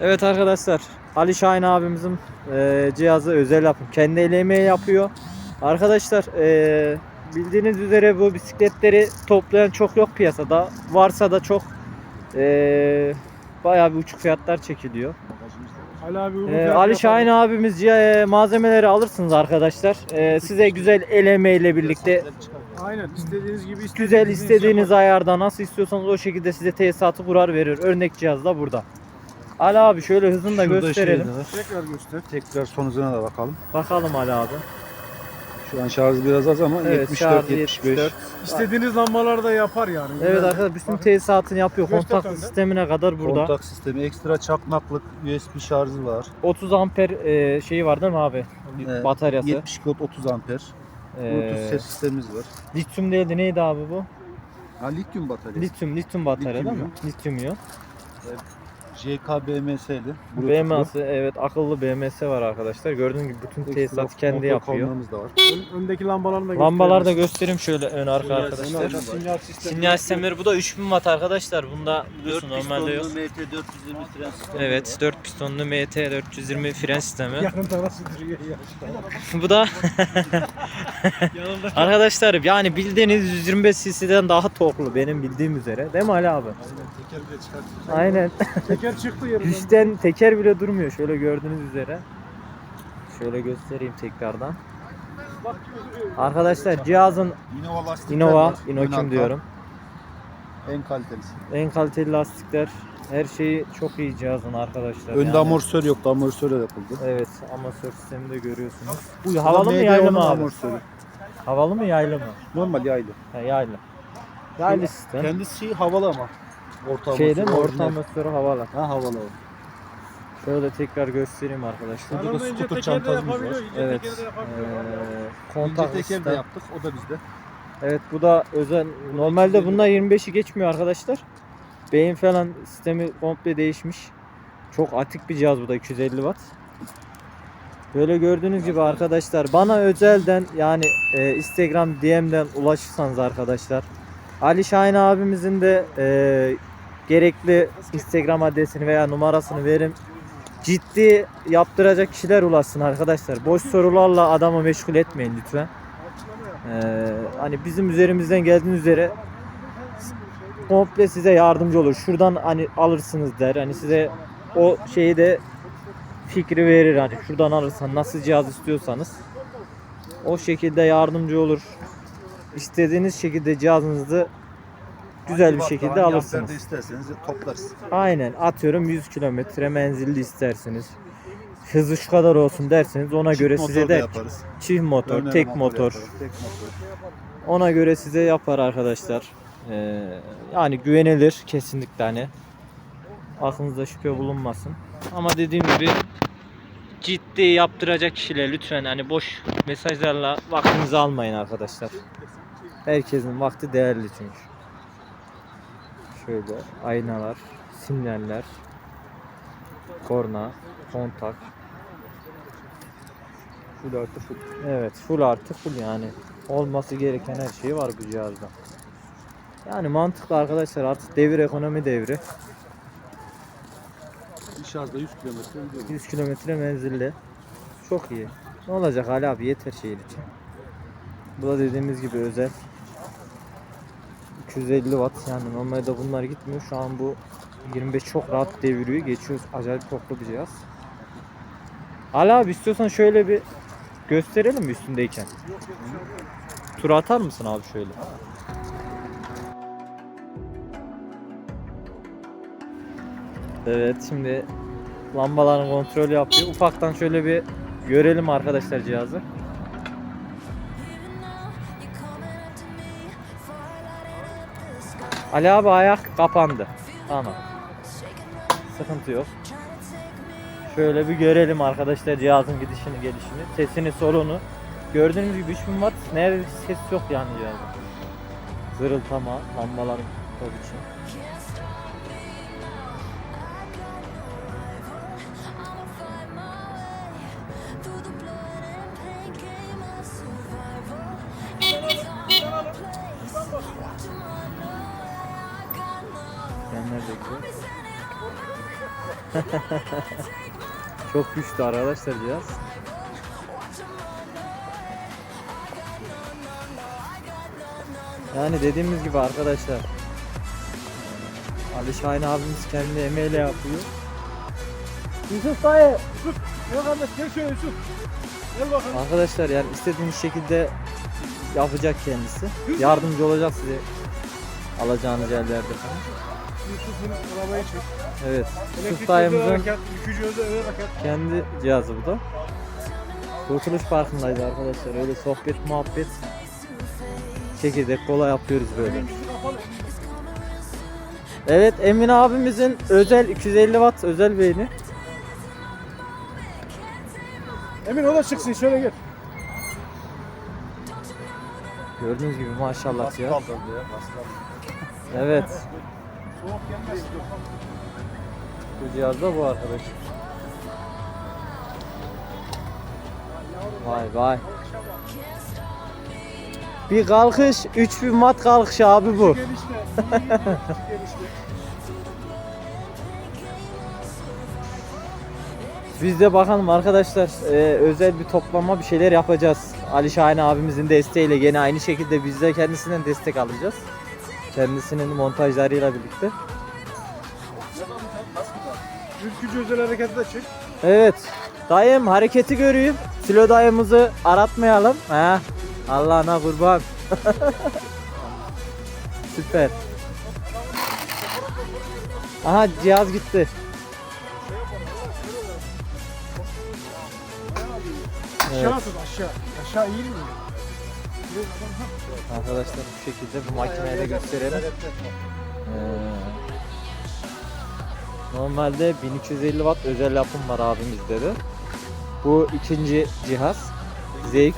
Evet arkadaşlar Ali Şahin abimizin e, cihazı özel yapım. Kendi el emeği yapıyor. Arkadaşlar e, bildiğiniz üzere bu bisikletleri toplayan çok yok piyasada. Varsa da çok e, bayağı bir uçuk fiyatlar çekiliyor. Ali abi E, fiyat Ali. Şahin abimiz e, malzemeleri alırsınız arkadaşlar. E, size güzel el emeğiyle birlikte Aynen istediğiniz gibi güzel istediğiniz istediğiniz yapar. ayarda nasıl istiyorsanız o şekilde size tesisatı kurar verir. Örnek cihaz da burada. Ali abi şöyle hızını da Şurada gösterelim. şey de var. Tekrar göster. Tekrar son hızına da bakalım. Bakalım Ali abi. Şu an şarjı biraz az ama Evet 74 şarjı 75. 74. İstediğiniz lambalar da yapar yani. Evet Güzel. arkadaşlar bütün tesisatını yapıyor. Göster Kontaklı sistemine kadar burada. Kontak sistemi, ekstra çakmaklık USB şarjı var. 30 amper e, şeyi var değil mi abi? Evet, Bataryası. 70 volt 30 amper. Bluetooth E, ses sistemimiz var. lityum değildi neydi abi bu? Ha lityum bataryası. Lityum, lityum batarya değil mi? Lityum Lityum iyon. JK BMS'li. BMS evet akıllı BMS var arkadaşlar. Gördüğünüz gibi bütün tesisatı kendi yapıyor. da var. Ön- öndeki lambalarını da Lambalar da göstereyim şöyle ön arka Sinyal- arkadaşlar. sinyal- sistemi. Sinyal sistemleri bu da 3000 watt arkadaşlar. Bunda biliyorsun normalde yok. MT 420 fren sistemi. Evet 4 pistonlu MT 420 fren sistemi. Yakın tarafı duruyor ya. Bu da arkadaşlar yani bildiğiniz 125 cc'den daha torklu benim bildiğim üzere. Değil mi Ali abi? Teker bile çıkartıyor. Aynen. Teker çıktı yerinden. Üstten teker bile durmuyor şöyle gördüğünüz üzere. Şöyle göstereyim tekrardan. Bak. Arkadaşlar cihazın Innova lastikler Innova, var. Inokim diyorum. En kalitelisi. En kaliteli lastikler. Her şeyi çok iyi cihazın arkadaşlar. Önde yani. amortisör yoktu. Amortisör de yapıldı. Evet amasör sistemi de görüyorsunuz. Bu havalı mı yaylı mı abi? amortisörü. Havalı mı yaylı mı? Normal yaylı. Ha, yaylı. Yaylı sistem. Kendisi havalı ama. Orta Şey değil mi? Orta amatörü havalı. Ha havalı o. Şöyle tekrar göstereyim arkadaşlar. Burada da de çantamız var. Evet. yapabiliyor. Ee, İnce kontak teker de sistem. yaptık. O da bizde. Evet bu da özel. Normalde bunlar 25'i geçmiyor arkadaşlar. Beyin falan sistemi komple değişmiş. Çok atik bir cihaz bu da 250 watt. Böyle gördüğünüz gibi arkadaşlar bana özelden yani e, Instagram DM'den ulaşırsanız arkadaşlar Ali Şahin abimizin de e, gerekli Instagram adresini veya numarasını verim. Ciddi yaptıracak kişiler ulaşsın arkadaşlar. Boş sorularla adamı meşgul etmeyin lütfen. Ee, hani bizim üzerimizden geldiğiniz üzere komple size yardımcı olur. Şuradan hani alırsınız der. Hani size o şeyi de fikri verir hani şuradan alırsan nasıl cihaz istiyorsanız o şekilde yardımcı olur. İstediğiniz şekilde cihazınızı güzel bir şekilde alırsınız. isterseniz toplarız. Aynen atıyorum 100 kilometre menzilli istersiniz. Hızı şu kadar olsun derseniz ona Çift göre motor size da de yaparız. çift motor, tek motor, yaparız, Tek motor. Ona göre size yapar arkadaşlar. Ee, yani güvenilir kesinlikle hani. Aklınızda şüphe bulunmasın. Ama dediğim gibi ciddi yaptıracak kişiler lütfen hani boş mesajlarla vaktinizi almayın arkadaşlar. Herkesin vakti değerli çünkü. Şöyle aynalar, sinyaller, korna, kontak. Full artı full. Evet full artı full yani. Olması gereken her şey var bu cihazda. Yani mantıklı arkadaşlar artık devir ekonomi devri. Bir şarjda 100 kilometre gidiyor. 100 kilometre menzilli. Çok iyi. Ne olacak Ali abi yeter şehir için. Bu da dediğimiz gibi özel. 250 watt yani normalde bunlar gitmiyor. Şu an bu 25 çok rahat deviriyor. Geçiyoruz. Acayip toplu bir cihaz. Ali abi istiyorsan şöyle bir gösterelim mi üstündeyken? Tur atar mısın abi şöyle? Evet şimdi lambaların kontrolü yapıyor. Ufaktan şöyle bir görelim arkadaşlar cihazı. Ali abi ayak kapandı. Tamam. Sıkıntı yok. Şöyle bir görelim arkadaşlar cihazın gidişini gelişini. Sesini solunu. Gördüğünüz gibi 3000 watt neredeyse ses yok yani cihazın. Zırıltama, lambaların tabii için. De güzel. Çok güçlü arkadaşlar cihaz. Yani dediğimiz gibi arkadaşlar Ali Şahin abimiz kendi emeğiyle yapıyor. Yusuf dayı Gel kardeş gel şöyle Yusuf. Gel bakalım. Arkadaşlar yani istediğiniz şekilde yapacak kendisi. Yardımcı olacak size alacağınız yerlerde falan. Çek. Evet. Elektrik Yusuf özel dayımızın hareket, yükücü özel hareket. kendi cihazı bu da. Kurtuluş Parkı'ndayız arkadaşlar. Öyle sohbet muhabbet çekirdek kola yapıyoruz böyle. Evet Emin abimizin özel 250 watt özel beyni. Emin o da çıksın şöyle gel. Gördüğünüz gibi maşallah cihaz. Evet. Soğuk gelmez. Bu cihaz da bu arkadaş. Vay vay. Bir kalkış 3000 watt kalkışı abi bu. Biz de bakalım arkadaşlar e, özel bir toplama bir şeyler yapacağız. Ali Şahin abimizin desteğiyle gene aynı şekilde biz de kendisinden destek alacağız. Kendisinin montajlarıyla birlikte. Ülkücü özel hareketi de çek. Evet. Dayım hareketi göreyim. Silo dayımızı aratmayalım. Ha. Allah'ına kurban. Süper. Aha cihaz gitti. Evet. Aşağı tut aşağı. Aşağı iyi mi? Arkadaşlar bu şekilde bu makineyi de gösterelim. Ee, normalde 1350 watt özel yapım var abimizde de. Bu ikinci cihaz. Zevk.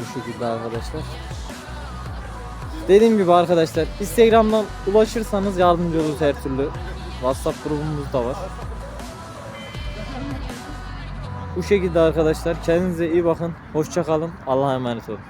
Bu şekilde arkadaşlar. Dediğim gibi arkadaşlar Instagram'dan ulaşırsanız yardımcı oluruz her türlü. WhatsApp grubumuz da var. Bu şekilde arkadaşlar kendinize iyi bakın. Hoşça kalın. Allah'a emanet olun.